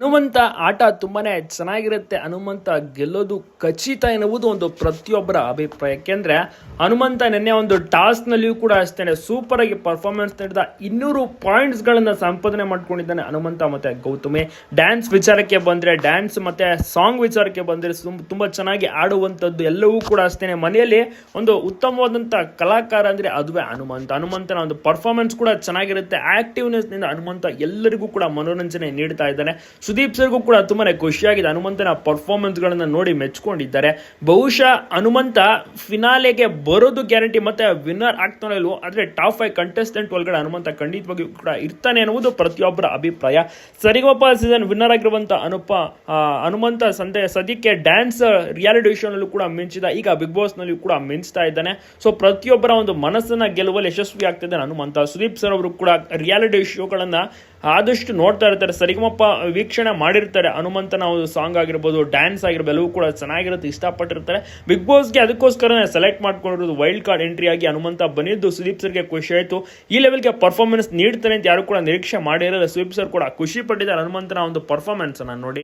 ಹನುಮಂತ ಆಟ ತುಂಬಾ ಚೆನ್ನಾಗಿರುತ್ತೆ. ಹನುಮಂತ ಗೆಲ್ಲೋದು ಖಚಿತ ಎನ್ನುವುದು ಒಂದು ಪ್ರತಿಯೊಬ್ಬರ ಅಭಿಪ್ರಾಯ. ಯಾಕೆಂದರೆ ಹನುಮಂತ ನಿನ್ನೆ ಒಂದು ಟಾಸ್ಕ್ನಲ್ಲಿಯೂ ಕೂಡ ಅಷ್ಟೇ ಸೂಪರ್ ಆಗಿ ಪರ್ಫಾರ್ಮೆನ್ಸ್ ನೀಡಿದ ಇನ್ನೂರು ಪಾಯಿಂಟ್ಸ್ಗಳನ್ನು ಸಂಪಾದನೆ ಮಾಡ್ಕೊಂಡಿದ್ದಾನೆ ಹನುಮಂತ ಮತ್ತು ಗೌತಮಿ. ಡ್ಯಾನ್ಸ್ ವಿಚಾರಕ್ಕೆ ಬಂದರೆ ಡ್ಯಾನ್ಸ್ ಮತ್ತು ಸಾಂಗ್ ವಿಚಾರಕ್ಕೆ ಬಂದರೆ ತುಂಬಾ ಚೆನ್ನಾಗಿ ಆಡುವಂಥದ್ದು ಎಲ್ಲವೂ ಕೂಡ ಅಷ್ಟೇ ಮನೆಯಲ್ಲಿ ಒಂದು ಉತ್ತಮವಾದಂಥ ಕಲಾಕಾರ ಅಂದರೆ ಅದುವೇ ಹನುಮಂತ. ಹನುಮಂತನ ಒಂದು ಪರ್ಫಾರ್ಮೆನ್ಸ್ ಕೂಡ ಚೆನ್ನಾಗಿರುತ್ತೆ. ಆ್ಯಕ್ಟಿವ್ನೆಸ್ನಿಂದ ಹನುಮಂತ ಎಲ್ಲರಿಗೂ ಕೂಡ ಮನೋರಂಜನೆ ನೀಡ್ತಾ ಇದ್ದಾನೆ. ಸುದೀಪ್ ಸರ್ಗೂ ಕೂಡ ತುಂಬಾನೇ ಖುಷಿಯಾಗಿದೆ. ಹನುಮಂತನ ಪರ್ಫಾರ್ಮೆನ್ಸ್ ಗಳನ್ನ ನೋಡಿ ಮೆಚ್ಕೊಂಡಿದ್ದಾರೆ. ಬಹುಶಃ ಹನುಮಂತ ಫಿನಾಲೆಗೆ ಬರೋದು ಗ್ಯಾರಂಟಿ ಮತ್ತೆ ವಿನ್ನರ್ ಆಗ್ತಾನೆ ಇಲ್ವೋ, ಆದ್ರೆ ಟಾಪ್ ಫೈವ್ ಕಂಟೆಸ್ಟೆಂಟ್ ಒಳಗಡೆ ಹನುಮಂತ ಖಂಡಿತವಾಗಿಯೂ ಕೂಡ ಇರ್ತಾನೆ ಅನ್ನುವುದು ಪ್ರತಿಯೊಬ್ಬರ ಅಭಿಪ್ರಾಯ. ಸರಿಗೊಪ್ಪ ಸೀಸನ್ ವಿನ್ನರ್ ಆಗಿರುವಂತ ಅನುಪ ಹನುಮಂತ ಸಂದೇ ಸದ್ಯಕ್ಕೆ ಡ್ಯಾನ್ಸ್ ರಿಯಾಲಿಟಿ ಶೋನಲ್ಲೂ ಕೂಡ ಮಿಂಚಿದ, ಈಗ ಬಿಗ್ ಬಾಸ್ನಲ್ಲಿ ಕೂಡ ಮಿಂಚ್ತಾ ಇದ್ದಾನೆ. ಸೊ ಪ್ರತಿಯೊಬ್ಬರ ಒಂದು ಮನಸ್ಸನ್ನ ಗೆಲ್ಲುವಲ್ಲಿ ಯಶಸ್ವಿ ಆಗ್ತಿದ್ದಾನೆ ಹನುಮಂತ. ಸುದೀಪ್ ಸರ್ ಅವರು ಕೂಡ ರಿಯಾಲಿಟಿ ಶೋಗಳನ್ನ ಆದಷ್ಟು ನೋಡ್ತಾ ಇರ್ತಾರೆ. ಸರಿಗಮಪ್ಪ ವೀಕ್ಷಣೆ ಮಾಡಿರ್ತಾರೆ. ಹನುಮಂತನ ಒಂದು ಸಾಂಗ್ ಆಗಿರ್ಬೋದು ಡ್ಯಾನ್ಸ್ ಆಗಿರ್ಬೋದು, ಎಲ್ಲವೂ ಕೂಡ ಚೆನ್ನಾಗಿರುತ್ತೆ, ಇಷ್ಟಪಟ್ಟಿರ್ತಾರೆ. ಬಿಗ್ ಬಾಸ್ಗೆ ಅದಕ್ಕೋಸ್ಕರನೇ ಸೆಲೆಕ್ಟ್ ಮಾಡ್ಕೊಂಡಿರೋದು ವೈಲ್ಡ್ ಕಾರ್ಡ್ ಎಂಟ್ರಿ ಆಗಿ ಹನುಮಂತ ಬಂದಿದ್ದು. ಸುದೀಪ್ ಸರ್ಗೆ ಖುಷಿ ಆಯಿತು. ಈ ಲೆವೆಲ್ಗೆ ಪರ್ಫಾರ್ಮೆನ್ಸ್ ನೀಡ್ತಾರೆ ಅಂತ ಯಾರು ಕೂಡ ನಿರೀಕ್ಷೆ ಮಾಡಿರಲ್ಲ ಸುದೀಪ್ ಸರ್ ಕೂಡ ಖುಷಿ ಪಟ್ಟಿದ್ದಾರೆ. ಹನುಮಂತನ ಒಂದು ಪರ್ಫಾರ್ಮೆನ್ಸ್ ಅನ್ನ ನೋಡಿ.